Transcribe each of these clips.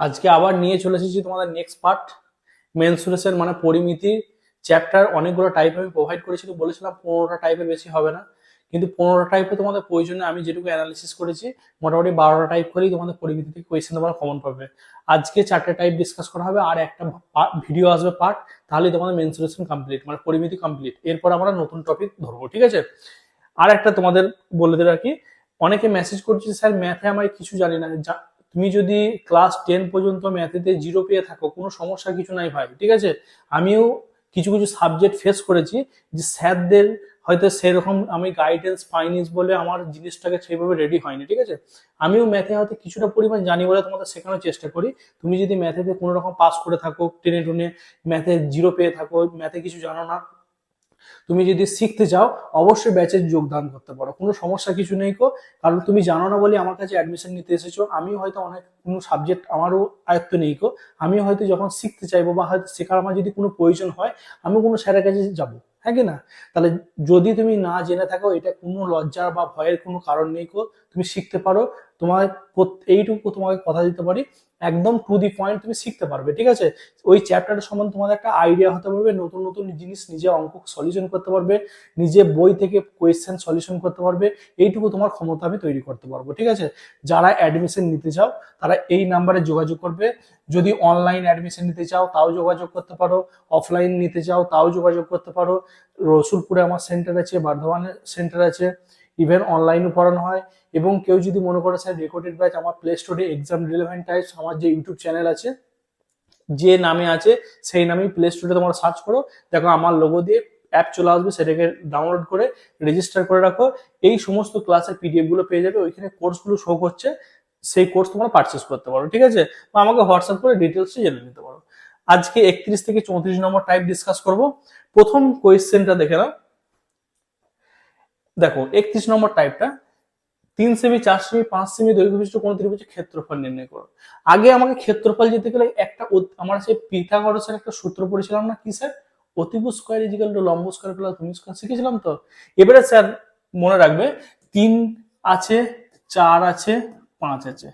আজকে আবার নিয়ে চলে এসেছি তোমাদের নেক্সট পার্ট মেনসুরেশন মানে পরিমিতি। চ্যাপ্টার অনেকগুলো টাইপ আমি প্রোভাইড করেছিল বলেছিলাম পনেরোটা টাইপের বেশি হবে না। কিন্তু পনেরোটা টাইপে তোমাদের প্রয়োজনে আমি যেটুকু অ্যানালিসিস করেছি, মোটামুটি বারোটা টাইপ করেই তোমাদের পরিমিতি থেকে কোয়েশ্চেন তোমরা কমন পাবে। আজকে চারটে টাইপ ডিসকাস করা হবে, আর একটা ভিডিও আসবে পার্ট তাহলেই তোমাদের মেনসুরেশন কমপ্লিট মানে পরিমিতি কমপ্লিট এরপর আমরা নতুন টপিক ধরবো, ঠিক আছে? আর একটা তোমাদের বলে দিই আর কি, অনেকে মেসেজ করছে, স্যার ম্যাথে আমার কিছু জানি না। তুমি যদি ক্লাস টেন পর্যন্ত ম্যাথেতে জিরো পেয়ে থাকো, কোনো সমস্যা কিছু নাই ভাই, ঠিক আছে? আমিও কিছু কিছু সাবজেক্ট ফেস করেছি যে স্যারদের হয়তো সেরকম আমি গাইডেন্স পাইনি বলে আমার জিনিসটাকে সেইভাবে রেডি হয়নি, ঠিক আছে? আমিও ম্যাথে হয়তো কিছুটা পরিমাণ জানি বলে তোমাদের শেখানোর চেষ্টা করি। তুমি যদি ম্যাথেতে কোনো রকম পাস করে থাকো টেনে টুনে ম্যাথে জিরো পেয়ে থাকো ম্যাথে কিছু জানো না তুমি যদি শিখতে চাও, অবশ্যই ব্যাচে যোগদান করতে পারো। কোনো সমস্যা কিছু নেই কো। কারণ তুমি জানো না বলে আমার কাছে অ্যাডমিশন নিতে এসেছ। আমিও হয়তো অনেক, কোনো সাবজেক্ট আমারও আয়ত্ত নেই কো। আমি হয়তো যখন শিখতে চাইব বা হয়তো শেখার আমার যদি কোনো প্রয়োজন হয়, আমি কোনো স্যারের কাছে যাব। হ্যাঁ কি না? তাহলে যদি তুমি না জেনে থাকো, এটা কোনো লজ্জার বা ভয়ের কোনো কারণ নেই কো তুমি শিখতে পারো। তোমার এইটুকু তোমাকে কথা দিতে পারি। একদম টু দি পয়েন্ট তুমি শিখতে পারবে, ঠিক আছে? ওই চ্যাপ্টারের সম্বন্ধে তোমাদের একটা আইডিয়া হতে পারবে। নতুন নতুন জিনিস নিজে অঙ্ক সলিউশন করতে পারবে। নিজে বই থেকে কোয়েশ্চেন সলিউশন করতে পারবে। এইটুকু তোমার ক্ষমতা আমি তৈরি করতে পারব, ঠিক আছে? যারা অ্যাডমিশন নিতে চাও, তারা এই নাম্বারে যোগাযোগ করবে। যদি অনলাইন অ্যাডমিশন নিতে চাও, তাও যোগাযোগ করতে পারো। অফলাইন নিতে চাও, তাও যোগাযোগ করতে পারো। রসুলপুরে আমার সেন্টার আছে, বর্ধমানে সেন্টার আছে ইভেন অনলাইনও পড়ানো হয়। এবং কেউ যদি মনে করে, স্যার রেকর্ডেড ব্যাচ আমার প্লে স্টোরে এক্সাম রিলেভেন্ট টাইপস আমার যে ইউটিউব চ্যানেল আছে, যে নামে আছে, সেই নামেই প্লে স্টোরে তোমরা সার্চ করো। দেখো, আমার লোগো দিয়ে অ্যাপ চলে আসবে, সেটাকে ডাউনলোড করে রেজিস্টার করে রাখো। এই সমস্ত ক্লাসের পিডিএফগুলো পেয়ে যাবে, ওইখানে কোর্সগুলো শো করছে, সেই কোর্স তোমরা পারচেস করতে পারো, ঠিক আছে? বা আমাকে হোয়াটসঅ্যাপ করে ডিটেলস জেনে নিতে পারো। আজকে একত্রিশ থেকে চৌত্রিশ নম্বর টাইপ ডিসকাস করব। প্রথম কোয়েশ্চেনটা দেখে নাও। দেখো, একত্রিশ নম্বর টাইপটা তিন সেমি চার সেমি পাঁচ সেমি দৈর্ঘ্য বিশিষ্ট কোন ত্রিভুজের ক্ষেত্রফল নির্ণয় করো। আগে আমাকে ক্ষেত্রফল যেতে গেলে একটা আমার সেই পিথাগোরাসের একটা সূত্র পড়েছিলাম না কি, স্যার? অতিভুজ স্কোয়ার ইজিক্যাল লম্ব স্কোয়ার প্লাস ভূমি স্কোয়ার শিখেছিলাম তো? এবারে স্যার মনে রাখবে, তিন আছে, চার আছে, পাঁচ আছে।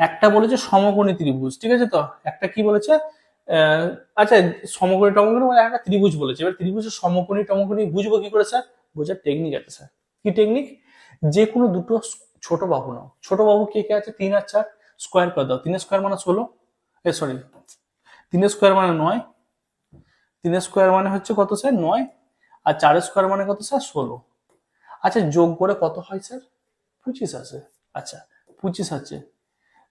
একটা বলেছে সমকোণী ত্রিভুজ, ঠিক আছে তো? একটা কি বলেছে? আচ্ছা সমকোণী টমকোণী মানে একটা ত্রিভুজ বলেছে। এবার ত্রিভুজের সমকোণী টমকোণী বুঝব কি করে, স্যার? বোঝার টেকনিক আছে, স্যার। কি টেকনিক যে কোনো দুটো ছোট বাহু নাও। ছোট বাহু কে কে আছে? তিন আর চার স্কোয়ার করে দাও। তিনের স্কোয়ার মানে ষোলো। এ সরি তিনের স্কোয়ার মানে নয়। তিনের স্কোয়ার মানে হচ্ছে কত, স্যার? নয়। আর চারের স্কোয়ার মানে কত, স্যার? ষোলো। আচ্ছা যোগ করে কত হয়, স্যার? পঁচিশ আছে। আচ্ছা পঁচিশ আছে।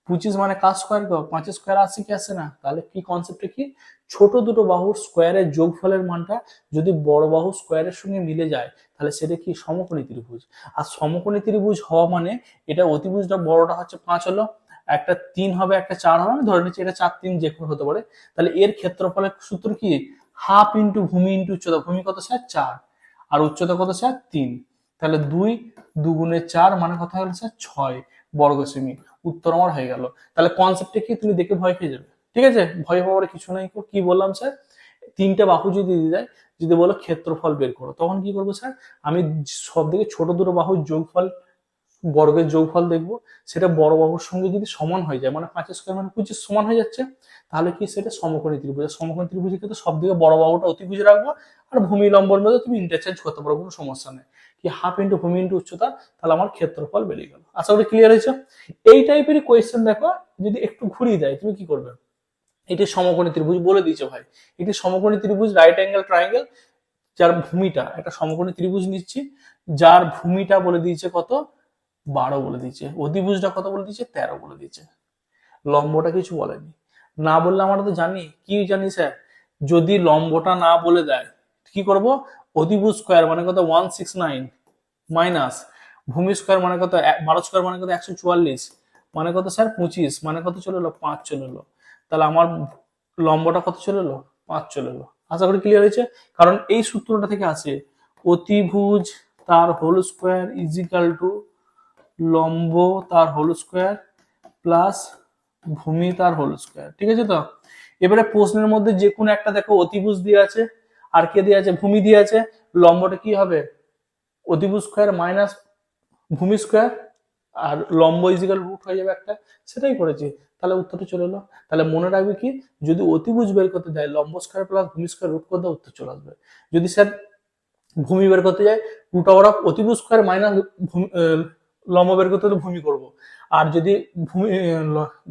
পঁচিশ মানে কাজ স্কোয়ার গো পাঁচের স্কোয়ার আসে কি আসে না? তাহলে কি কনসেপ্টে কি? ছোট দুটো বাহুর স্কোয়ারের যোগফলের মানটা যদি বড় বাহু স্কোয়ারের সঙ্গে মিলে যায়, তাহলে সেটা কি? সমকোণী ত্রিভুজ। আর সমকোণী ত্রিভুজ হওয়া মানে এটা অতিভুজটা বড়টা হচ্ছে পাঁচ হলো, একটা তিন হবে, একটা চার হবে, আমি ধরে নিচ্ছি এটা চার তিন যে কোনো হতে পারে। তাহলে এর ক্ষেত্রফলের সূত্র কি? হাফ ইন্টু ভূমি ইন্টু উচ্চতা, ভূমি কত স্যার চার। আর উচ্চতা কত স্যার তিন। তাহলে দুই দুগুণে চার মানে কত হলো? স্যার ছয়। বর্গ সেমি উত্তর আমার হয়ে গেল। তাহলে কনসেপ্টে কি? তুমি দেখে ভয় পেয়ে যাবে। ঠিক আছে? ভয় পাওয়ার কিছু নাই। কো। বললাম স্যার তিনটে বাহু যদি দিয়ে যায়, যদি বলো ক্ষেত্রফল বের করো, তখন কি করব স্যার আমি সব থেকে ছোট দুটো বাহুর যোগফল, বর্গের যোগফল দেখব। সেটা বড় বাহুর সঙ্গে যদি সমান হয়ে যায় মানে পাঁচের স্কোয়ার মানে পঁচিশ সমান হয়ে যাচ্ছে, তাহলে কি সেটা সমকোণী ত্রিভুজ। সমকোণী ত্রিভুজের ক্ষেত্রে সব থেকে বড় বাহুটা অতিভুজ রাখব, আর ভূমি লম্বর মধ্যে তুমি ইন্টারচেঞ্জ করতে পারো, কোনো সমস্যা নেই। কি হাফ ইন্টু ভূমি ইন্টু উচ্চতা, তাহলে আমার ক্ষেত্রফল বেরিয়ে গেল। আশা করি ক্লিয়ার হয়েছে? এই টাইপেরই কোয়েশ্চেন দেখো, যদি একটু ঘুরিয়ে দেয় তুমি কি করবে? এটি সমকোণী ত্রিভুজ বলে দিয়েছে ভাই। এটি সমকোণী ত্রিভুজ রাইট অ্যাঙ্গেল ট্রায়াঙ্গেল যার ভূমিটা, একটা সমকোণী ত্রিভুজ নিচ্ছি, যার ভূমিটা বলে দিয়েছে কত? বারো বলে দিয়েছে। অতিভুজটা কত বলে দিয়েছে? তেরো বলে দিয়েছে। লম্বটা কিছু বলেনি। না বললে আমরা তো জানি। কি জানি স্যার? যদি লম্বটা না বলে দেয়, কি করব? অতিভুজ স্কোয়ার মানে কত? ওয়ান সিক্স নাইন মাইনাস, ভূমি স্কোয়ার মানে কত? বারো স্কোয়ার মানে কত? একশো চুয়াল্লিশ। মানে কত স্যার? পঁচিশ। মানে কত চলে এলো? পাঁচ চলে এলো। তাহলে আমার লম্বটা কত চলে এলো? পাঁচ চলে এলো। আশা করি ক্লিয়ার হয়েছে? কারণ এই সূত্রটা থেকে আসে অতিভুজ তার হোল স্কোয়ার ইজিক্যাল টু লম্ব তার হোল স্কোয়ার প্লাস ভূমি তার হোল স্কোয়ার ঠিক আছে তো? এবারে প্রশ্নের মধ্যে যে কোনো একটা দেখো, অতিভুজ দিয়ে আছে, আর কে দিয়ে আছে? ভূমি দিয়ে আছে। লম্বটা কি হবে? অতিভুজ স্কোয়ার মাইনাস ভূমি স্কোয়ার আর লম্ব ইজিক্যাল রুট হয়ে যাবে একটা, সেটাই করেছি। তাহলে উত্তরটা চলে এলো। তাহলে মনে রাখবে কি? যদি অতিভুজ বের করতে যায়, লম্ব স্কোয়ার প্লাস ভূমি স্কোয়ার রুট করতে উত্তর চলে আসবে। যদি স্যার ভূমি বের করতে যায় রুট অফ অতিভুজ স্কোয়ার মাইনাস লম্ব বের করতে হলে ভূমি করব। আর যদি ভূমি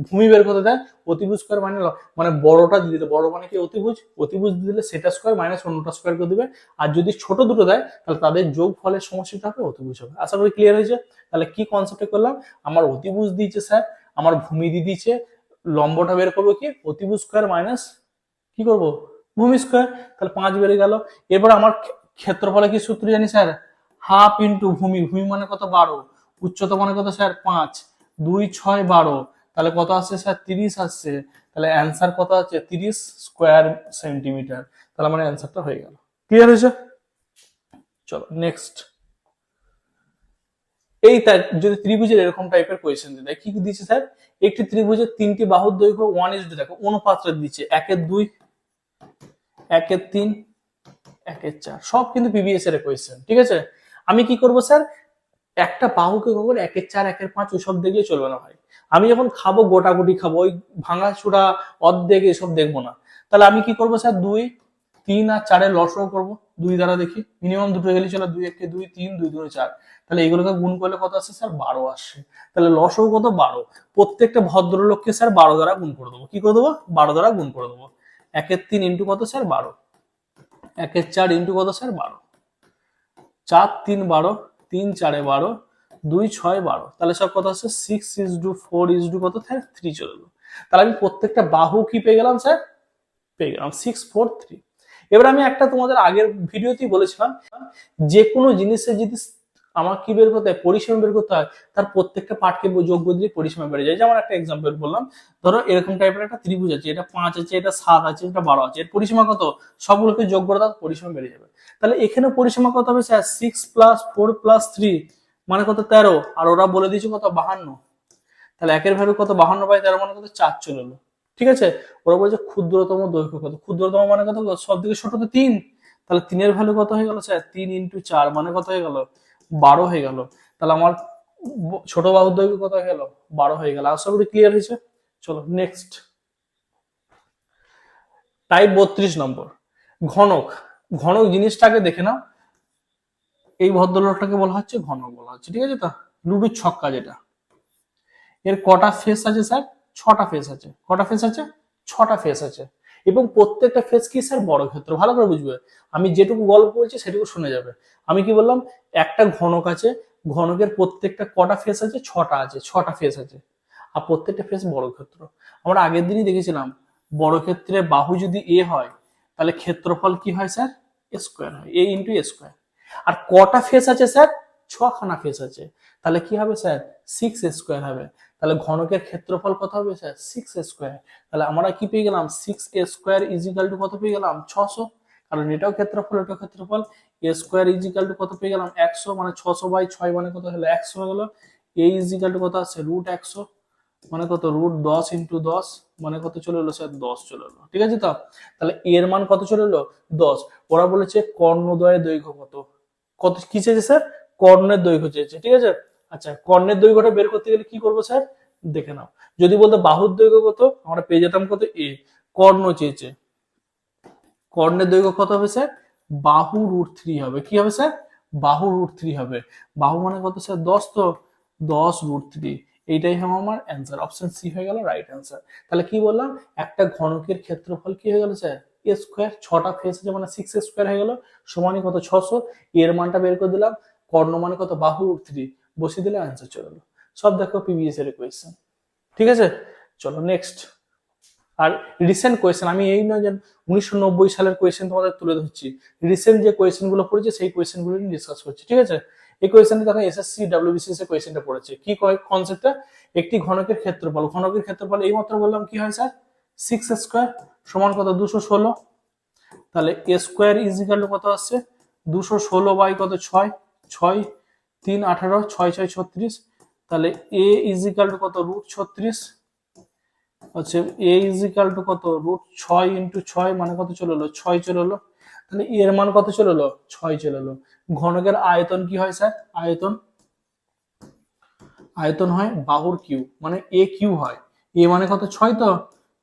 ভূমি বের করতে দেয়, অতিভুজ স্কোয়ার মানে মানে বড়টা দিয়ে দিলে, বড় মানে কি অতিভুজ? অতিভুজ দিলে সেটা স্কোয়ার মাইনাস অন্যটা স্কোয়ার করে দিবে। আর যদি ছোট দুটো দেয়, তাহলে তাদের যোগ ফলের সমস্যাটা হবে, অতিভুজ হবে। আশা করি ক্লিয়ার হয়েছে? তাহলে কি কনসেপ্টে করলাম? আমার অতিভুজ দিয়েছে স্যার আমার ভূমি দিয়ে দিয়েছে, লম্বটা বের করব কি? অতিভুজ স্কোয়ার মাইনাস কি করব? ভূমি স্কোয়ার তাহলে পাঁচ বেড়ে গেল। এবার আমার ক্ষে- ক্ষেত্রফলে কি সূত্র জানি স্যার হাফ ইন্টু ভূমি। ভূমি মানে কত? বারো। উচ্চতা মানে কত স্যার? পাঁচ। দুই, ছয়, বারো। তাহলে কত আসছে স্যার? তিরিশ আসছে। তাহলে অ্যান্সার কত আছে? তিরিশ স্কোয়ার সেন্টিমিটার তাহলে আমার অ্যান্সারটা হয়ে গেল। ক্লিয়ার হয়েছে? চলো নেক্সট এই যদি ত্রিভুজের এরকম টাইপের কোয়েশ্চেন দিয়ে কি দিচ্ছে স্যার? একটি ত্রিভুজের তিনটি বাহুর দৈর্ঘ্য ওয়ান ইস দেখো দিচ্ছে। একের দুই, একের তিন, একের চার। সব কিন্তু পিবিএস এর কোয়েশ্চেন ঠিক আছে? আমি কি করব স্যার? একটা বাহুকে কখন একের চার, একের পাঁচ ওইসব দেখলে চলবে না ভাই। আমি যখন খাব গোটাগুটি খাব, ওই ভাঙা চূড়া অর্ধেক এসব দেখব না। তাহলে আমি কি করব স্যার? দুই, তিন আর চারের লসও করব। দুই দ্বারা দেখি। মিনিমাম দুটো গেলে চলো দুই একে দুই, তিন, দুই দুই চার। তাহলে এগুলোকে গুণ করলে কত আসছে স্যার? বারো আসছে তাহলে লসও কত? বারো। প্রত্যেকটা ভদ্রলোককে স্যার বারো দ্বারা গুণ করে দেবো। কি করে দেবো? বারো দ্বারা গুণ করে দেবো। একের তিন ইন্টু কত স্যার? বারো। একের চার ইন্টু কত স্যার? বারো। চার, তিন, বারো। তিন চারে বারো, দুই ছয় বারো। তাহলে সব কত আছে six is two four is two কত? স্যার থ্রি চলে এলো তাহলে আমি প্রত্যেকটা বাহু কি পেয়ে গেলাম স্যার পেয়ে গেলাম। সিক্স ফোর থ্রি এবার আমি একটা তোমাদের আগের ভিডিওতেই বলেছিলাম, যে কোনো জিনিসের যদি আমার কি বের করতে হয়? পরিসীমা বের করতে হয়, তার প্রত্যেকটা পার্টকে যোগ করে দিলে পরিসীমা বেড়ে যায়। যেমন একটা এক্সাম্পল বললাম, ধরো এরকম টাইপের একটা ত্রিভুজ আছে, এটা পাঁচ আছে, এটা সাত আছে, এটা বারো আছে, এর পরিসীমা কত? সবগুলোকে যোগ করে দাও পরিসীমা বেড়ে যাবে। তাহলে এখানে পরিসীমা কত হবে sir? Six plus four plus three মানে কত? তেরো। আর ওরা বলে দিয়েছে কত? বাহান্ন। তাহলে একের ভ্যালু কত? বাহান্ন বাই তেরো মানে কত? চার চলে এলো। ঠিক আছে? ওরা বলছে ক্ষুদ্রতম দৈর্ঘ্য কত? ক্ষুদ্রতম মানে কত? সব থেকে ছোট তো তিন। তাহলে তিনের ভ্যালু কত হয়ে গেল স্যার? তিন ইন্টু চার মানে কত হয়ে গেল? বারো হয়ে গেল। তাহলে আমার ছোট বাহুর দৈর্ঘ্য কত হয়ে গেল? বারো হয়ে গেল। আশা করি ক্লিয়ার হয়েছে। চলো নেক্সট টাইপ বত্রিশ নম্বর। ঘনক। ঘনক জিনিসটাকে দেখে নাও। এই ভদ্রলোকটাকে বলা হচ্ছে ঘনক বলা হচ্ছে, ঠিক আছে তো? লুডুর ছক্কা যেটা। এর কটা ফেস আছে স্যার ছটা ফেস আছে। কটা ফেস আছে? ছটা ফেস আছে। এবং প্রত্যেকটা ফেস কি স্যার বড় ক্ষেত্র। ভালো করে বুঝবে। আমি যেটুকু গল্প বলছি সেটুকু শুনে যাবে। আমি কি বললাম? একটা ঘনক আছে। ঘনকের প্রত্যেকটা কটা ফেস আছে? ছটা আছে। ছটা ফেস আছে। আর প্রত্যেকটা ফেস বড় ক্ষেত্র। আমরা আগের দিনই দেখেছিলাম, বড় ক্ষেত্রে বাহু যদি এ হয় তাহলে ক্ষেত্রফল কি হয় স্যার? স্কোয়ার হয় এ ইন্টু স্কোয়ার আর কটা ফেস আছে স্যার? ছখানা ফেস আছে। তাহলে কি হবে স্যার? সিক্স স্কোয়ার হবে। তাহলে ঘনকের ক্ষেত্রফল কত হবে স্যার? সিক্স স্কোয়ার তাহলে আমরা কি পেয়ে গেলাম? সিক্স স্কোয়ার ইজিক্যাল টু কত পেয়ে গেলাম? ছশো। কারণ এটাও ক্ষেত্রফল এটাও ক্ষেত্রফল। এ স্কোয়ার ইজিক্যাল টু কত পেয়ে গেলাম? একশো মানে ছশো বাই ছয় মানে কত হলো? একশো হয়ে গেলো। এ ইজিক্যাল টু কত? আছে রুট একশো। মানে কত? রুট দশ ইন্টু দশ মানে কত চলে এলো স্যার দশ চলে এলো। ঠিক আছে তো? তাহলে এর মান কত চলে এলো? দশ। ওরা বলেছে কর্ণদ্বয়ের দৈর্ঘ্য কত? কত, কি চেয়েছে স্যার কর্ণের দৈর্ঘ্য চেয়েছে। ঠিক আছে? আচ্ছা কর্ণের দৈর্ঘ্যটা বের করতে গেলে কি করব স্যার দেখে নাও। যদি বলতো বাহুর দৈর্ঘ্য কত? আমরা পেয়ে যেতাম কত? এ কর্ণ চেয়েছে। কর্ণের দৈর্ঘ্য কত হবে স্যার বাহু রুট থ্রি হবে। কি হবে স্যার বাহু রুট থ্রি হবে। বাহু মানে কত স্যার দশ তো? দশ রুট থ্রি এইটাই হবে আমার অ্যান্সার অপশন সি হয়ে গেল রাইট অ্যান্সার তাহলে কি বললাম? একটা ঘনকের ক্ষেত্রফল কি হয়ে গেল স্যার এ স্কোয়ার ছটা ফেস আছে মানে সিক্স স্কোয়ার হয়ে গেল সমানই কত ছশো এর মানটা বের করে দিলাম, কর্ণ মানে কত? বাহু থ্রি বসিয়ে দিলে অ্যান্সার চলে এলো। সব দেখো পিবিএস এর কোয়েশ্চেন ঠিক আছে? চলো নেক্সট আর রিসেন্ট কোয়েশ্চেন আমি এই নয় যে উনিশশো নব্বই সালের কোয়েশ্চেন তোমাদের তুলে ধরছি। রিসেন্ট যে কোয়েশ্চেনগুলো পড়েছে, সেই কোয়েশ্চেনগুলো নিয়ে ডিসকাস করছি। ঠিক আছে? এই কোয়েশ্চেনটা দেখো এসএসসি ডাব্লিউবিসিএস এর কোয়েশ্চেনটা পড়েছে। কি কনসেপ্টটা একটি ঘনকের ক্ষেত্রফল। ঘনকের ক্ষেত্রফল এই মাত্র বললাম কি হয় স্যার সিক্স স্কোয়ার সমান কত? দুশো ষোলো। তাহলে এ স্কোয়ার টু কত আসছে? দুশো ষোলো বাই কত? ছয়। ছয়, তিন, আঠারো, ছয় ছয়, ছত্রিশ। তাহলে এ ইজিক্যাল টু কত? রুট ছত্রিশ। হচ্ছে এ ইজিক্যাল টু কত? রুট ছয় ইন্টু ছয় মানে কত চলে এলো? ছয় চলে এলো। তাহলে এর মান কত চলে এলো? ছয় চলে এলো। ঘনকের আয়তন কি হয় স্যার? আয়তন? আয়তন হয় বাহুর কিউ মানে এ কিউ হয়। এ মানে কত? ছয় তো?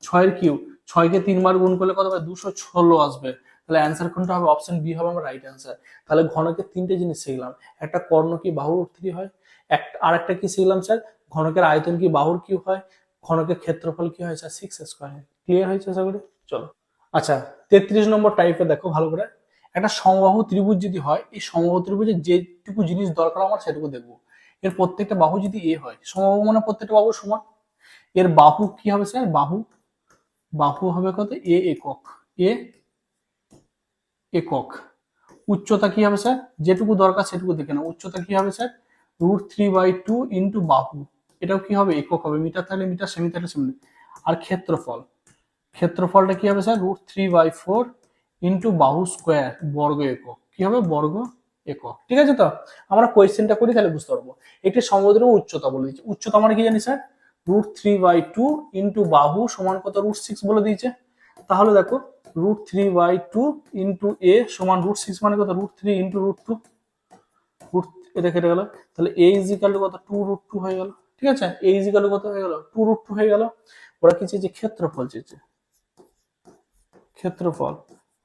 ছয়ের কিউ। ছয়কে তিনবার গুণ করলে কত হবে দুশো ষোলো আসবে। তাহলে অ্যান্সার কোনটা হবে? অপশন বি হবে আমার রাইট অ্যান্সার তাহলে ঘনকের তিনটে জিনিস শিখলাম। একটা কর্ণ কি বাহুর থ্রি হয়? একটা আর একটা কি শিখলাম স্যার? ঘনকের আয়তন কি বাহুর কিউ হয়? ঘনকের ক্ষেত্রফল কি হয় স্যার? সিক্স স্কোয়ার ক্লিয়ার হয়েছে আশা করি? চলো। আচ্ছা তেত্রিশ নম্বর টাইপে দেখো ভালো করে। একটা সমবাহু ত্রিভুজ যদি হয়, এই সমবাহু ত্রিভুজের যেটুকু জিনিস দরকার আমার সেটুকু দেখব। এর প্রত্যেকটা বাহু যদি এ হয় সমবাহু মানে প্রত্যেকটা বাহু সমান। এর বাহু কি হবে স্যার বাহু বাহু হবে কত? এ একক এ একক। উচ্চতা কি হবে স্যার যেটুকু দরকার সেটুকু দেখে না উচ্চতা কি হবে sir root three by two into বাহু। এটাও কি হবে? একক হবে। মিটার থাকলে মিটার, সেমি থাকলে সেমি। আর ক্ষেত্রফল, ক্ষেত্রফলটা কি হবে sir root three by four into বাহু স্কোয়ার বর্গ একক। কি হবে? বর্গ একক। ঠিক আছে তো? আমরা কোয়েশ্চেনটা করি, তাহলে বুঝতে পারব। একটি সমুদ্র উচ্চতা বলে দিচ্ছি উচ্চতা মানে কি জানি sir root three by two into বাহু সমান কত? রুট সিক্স বলে দিয়েছে। তাহলে দেখো root three by two into A সমান রুট সিক্স মানে কত? Root three into root two root এটা কেটে গেল। তাহলে এ ইজিক্যাল টু কত? টু রুট টু হয়ে গেল। ঠিক আছে? এ ইজিক্যাল কত হয়ে গেল? টু রুট টু হয়ে গেল। ওরা কি চেয়েছে? ক্ষেত্রফল চেয়েছে। ক্ষেত্রফল।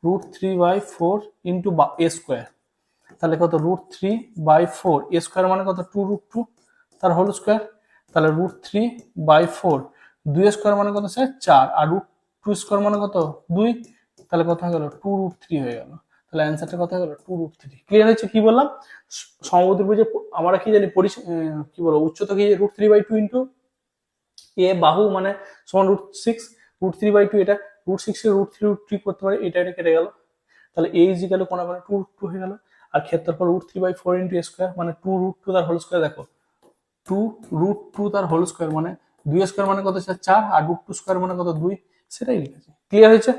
Root three by four into A square তাহলে কত? Root three by four A square মানে কত? টু রুট টু তার হোল স্কোয়ার তাহলে রুট থ্রি বাই ফোর দুই স্কোয়ার মানে কত? স্যার চার। আর রুট টু স্কোয়ার মানে কত? দুই। তাহলে কত হয়ে গেল? টু রুট থ্রি হয়ে গেল। তাহলে অ্যান্সারটা হয়ে গেল? টু রুট থ্রি ক্লিয়ার হয়েছে? কি বললাম? সমুদ্রপুজে আমরা কি জানি? পরি আহ, কি বলব? উচ্চতা কি? Root three by two into A বাহু মানে সমান root six root three by two এটা root six root three root three করতে পারে, এটা এটা কেটে গেল। তাহলে এ ইজি গেল কোনা মানে টু রুট টু হয়ে গেল। আর ক্ষেত্রফল root three by four into square মানে টু রুট টু তার হোল স্কোয়ার দেখো। টু রুট টু তার হোল স্কোয়ার মানে দুই স্কোয়ার মানে কত চার। আর রুট টু স্কোয়ার মানে কত? দুই। সেটাই লিখেছে। ক্লিয়ার হয়েছে?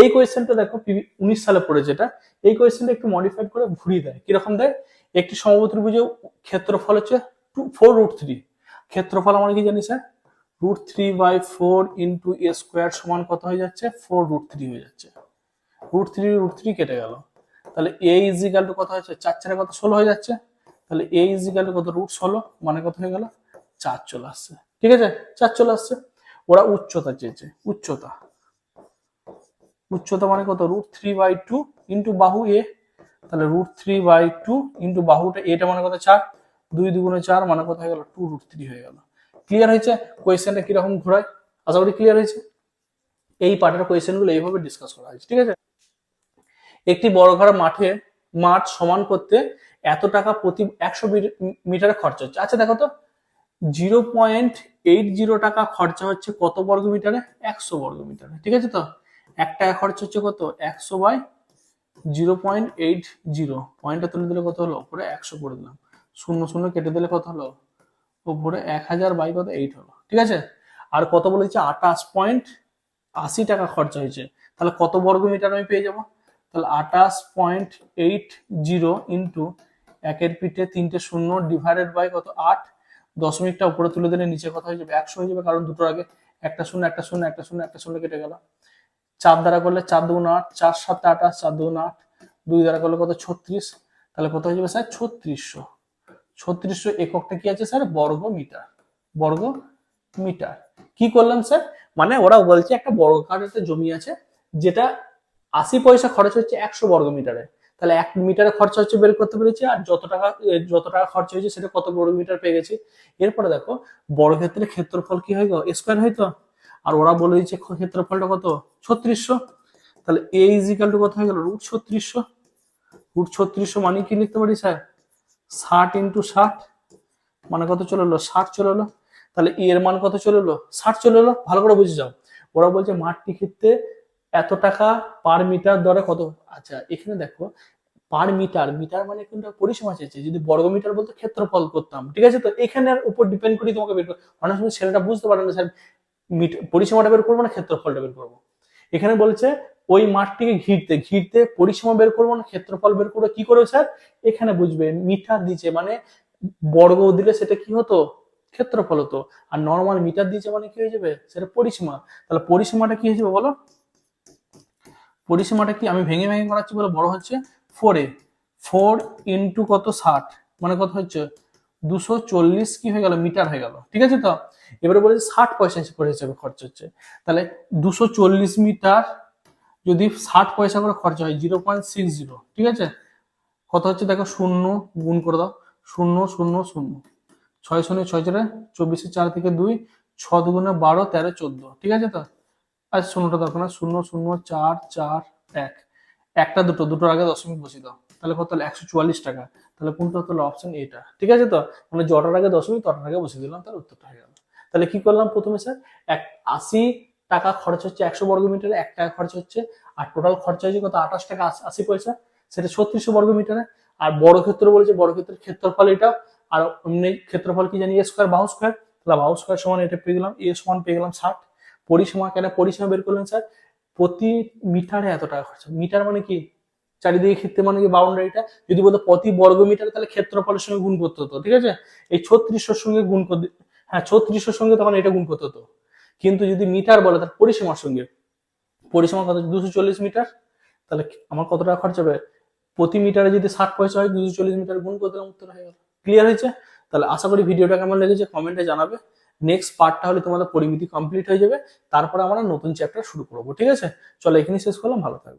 এই কোয়েশ্চেনটা দেখো উনিশ সালে পড়েছে এটা। এই কোয়েশ্চেনটা একটু মডিফাইড করে ঘুরিয়ে দেয়। কীরকম দেয়? একটি সমভুত্রিভুজে ক্ষেত্রফল হচ্ছে টু ফোর রুট থ্রি ক্ষেত্রফল আমরা কি জানি sir root three by four into A square সমান কত হয়ে যাচ্ছে? ফোর রুট থ্রি হয়ে যাচ্ছে। রুট থ্রি রুট থ্রি কেটে গেল। তাহলে এ ইজিক্যাল টু কত হয়েছে? চার চারে কত? ষোলো হয়ে যাচ্ছে। তাহলে এ ইজিক্যাল টু কত? রুট ষোলো। মানে কত হয়ে গেল? চার চলে আসছে। ঠিক আছে? চার চলে আসছে। ওরা উচ্চতা চেয়েছে। উচ্চতা। উচ্চতা মানে কত? Root three by two into বাহু এ তাহলে root three by two into বাহুটা এটা মানে কত? চার। দুই দুগুণে চার মানে কত হয়ে গেল? টু রুট থ্রি হয়ে গেল। ক্লিয়ার হয়েছে? কোয়েশ্চেনটা কীরকম ঘোরায়? আশা করি ক্লিয়ার হয়েছে। এই পার্টের কোয়েশ্চেনগুলো এইভাবে ডিসকাস করা হয়েছে, ঠিক আছে? একটি বড় ঘর মাঠে মাঠ সমান করতে এত টাকা প্রতি একশো মিটারে খরচা হচ্ছে। আচ্ছা দেখো তো জিরো পয়েন্ট এইট জিরো টাকা খরচা হচ্ছে কত বর্গ মিটারে? একশো বর্গ মিটারে, ঠিক আছে তো? এক টাকা খরচ হচ্ছে কত? একশো by zero point eight zero পয়েন্টটা তুলে দিলে কত হলো? উপরে একশো করে দিলাম। শূন্য শূন্য কেটে দিলে কত হলো? উপরে এক হাজার বাই কত? এইট হলো। ঠিক আছে? আর কত বলেছে? আঠাশ পয়েন্ট আশি টাকা খরচা হয়েছে। তাহলে কত বর্গ মিটার আমি পেয়ে যাব? তাহলে আঠাশ পয়েন্ট এইট জিরো ইন্টু একের পিঠে তিনটে শূন্য ডিভাইডেড বাই কত? আট। দশমিকটা উপরে তুলে দিলে নিচে কথা হয়ে যাবে। একশো হয়ে যাবে, কারণ দুটোর আগে একটা শূন্য একটা শূন্য একটা শূন্য একটা শূন্য কেটে গেল। চার দ্বারা করলে চার দুগুণ আট, চার সাত আঠাশ, চার দুগুণ আট। দুই দ্বারা করলে কত? ছত্রিশ। তাহলে কত হয়ে যাবে? স্যার, ছত্রিশশো। ছত্রিশশো এককটা কি আছে, স্যার? বর্গ মিটার। বর্গ মিটার। কি করলাম, স্যার? মানে ওরা বলছে একটা বর্গ একটা জমি আছে, যেটা আশি পয়সা খরচ হচ্ছে একশো বর্গ মিটারে। তাহলে এক মিটারে খরচা হচ্ছে বের করতে পেরেছি, আর যত টাকা যত টাকা খরচা হয়েছে সেটা কত বর্গ মিটার পেয়ে গেছি। এরপরে দেখো বড় ক্ষেত্রে ক্ষেত্রফল কি হয়ে গেল? স্কোয়ার হয়তো। আর ওরা বলে দিচ্ছে ক্ষেত্রফলটা কত? ছত্রিশশো। তাহলে এ ইজিক্যাল কত হয়ে গেল? রুট ছত্রিশশো। রুট ছত্রিশশো মানে কি লিখতে পারি, স্যার? ষাট ইন্টু ষাট মানে কত চলে এলো? ষাট চলে এলো। তাহলে E এর মান কত চলে এলো? ষাট চলে এলো। ভালো করে বুঝে যাও। ওরা বলছে মাঠটি ক্ষেত্রে এত টাকা পার মিটার দরে কত? আচ্ছা এখানে দেখো পার মিটার মিটার মানে কিন্তু পরিসীমা চেয়েছে যদি বর্গ মিটার বলতে ক্ষেত্রফল করতাম, ঠিক আছে তো? এখানের উপর ডিপেন্ড করি তোমাকে বের করো অনেক সময় ছেলেটা বুঝতে পারে না, স্যার মিট- পরিসীমাটা বের করব না, ক্ষেত্রফলটা বের করব। এখানে বলছে ওই মাঠটিকে ঘিরতে ঘিরতে পরিসীমা বের করব না, ক্ষেত্রফল বের করব, কি করবে স্যার? এখানে বুঝবে, মিটার দিচ্ছে মানে বর্গ দিলে সেটা কি হতো? ক্ষেত্রফল হতো। আর নর্মাল মিটার দিয়েছে মানে কি হয়ে যাবে? সেটা পরিসীমা তাহলে পরিসীমাটা কি হয়ে যাবে বলো? পরিসীমাটা কি আমি ভেঙে ভেঙে করাচ্ছি বলে বড় হচ্ছে? ফোর এ ফোর ইন্টু কত? ষাট। মানে কত হচ্ছে? দুশো চল্লিশ কি হয়ে গেল? মিটার হয়ে গেল। ঠিক আছে তো? এবারে বলেছে ষাট পয়সা হিসেবে খরচ হচ্ছে। তাহলে দুশো চল্লিশ মিটার যদি ষাট পয়সা করে খরচা হয় জিরো পয়েন্ট সিক্স জিরো ঠিক আছে? কত হচ্ছে দেখো শূন্য গুণ করে দাও, শূন্য শূন্য শূন্য। ছয় শূন্য ছয় চারে চব্বিশে চার থেকে দুই, ছ দুগুণে বারো, তেরো, চোদ্দ, ঠিক আছে তো? আর শূন্যটা দরকার না শূন্য শূন্য, চার চার, এক। একটা, দুটো, দুটোর আগে দশমিক বসিয়ে দাও। তাহলে কত? হলো একশো চুয়াল্লিশ টাকা। তাহলে কোনটা হলো অপশন এটা ঠিক আছে তো? মানে জটার আগে দশমিক, তটার আগে বসিয়ে দিলাম, তার উত্তরটা হয়ে গেল। তাহলে কি করলাম প্রথমে স্যার এক আশি টাকা খরচ হচ্ছে একশো বর্গ মিটারে, এক টাকা খরচ হচ্ছে, আর টোটাল খরচা হচ্ছে কত? আঠাশ টাকা, আশি- পয়সা। সেটা ছত্রিশশো বর্গ মিটারে। আর বড় ক্ষেত্র বলেছে, বড় ক্ষেত্রের ক্ষেত্রফল এটা আর এমনি ক্ষেত্রফল কি জানি? এ স্কোয়ার বাহু স্কোয়ার তাহলে বাহু স্কোয়ার সমান এটা পেয়ে গেলাম এ সমান পেয়ে গেলাম ষাট। পরিসীমা কেন? পরিসীমা বের করলেন স্যার, প্রতি মিটারে এত টাকা খরচা মিটার মানে কি? চারিদিকে ক্ষেত্রে মানে কি বাউন্ডারিটা? যদি বলতো প্রতি বর্গ মিটার তাহলে ক্ষেত্রফলের সঙ্গে গুণ করতে হতো, ঠিক আছে? এই ছত্রিশশোর সঙ্গে গুণ করতে হ্যাঁ ছত্রিশশোর সঙ্গে তখন এটা গুণ করতে হতো। কিন্তু যদি মিটার বলে, তার পরিসীমার সঙ্গে। পরিসীমা কত? দুশো চল্লিশ মিটার। তাহলে আমার কত টাকা খরচ হবে? প্রতি মিটারে যদি ষাট পয়সা হয়, দুশো চল্লিশ মিটার গুণ করতে উত্তর হয়ে গেল। ক্লিয়ার হয়েছে? তাহলে আশা করি ভিডিওটা কেমন লেগেছে কমেন্টে জানাবে। নেক্সট পার্টটা হলে তোমাদের পরিমিতি কমপ্লিট হয়ে যাবে। তারপরে আমরা নতুন চ্যাপ্টার শুরু করব, ঠিক আছে? চলো এখানে শেষ করলাম, ভালো থাকবে।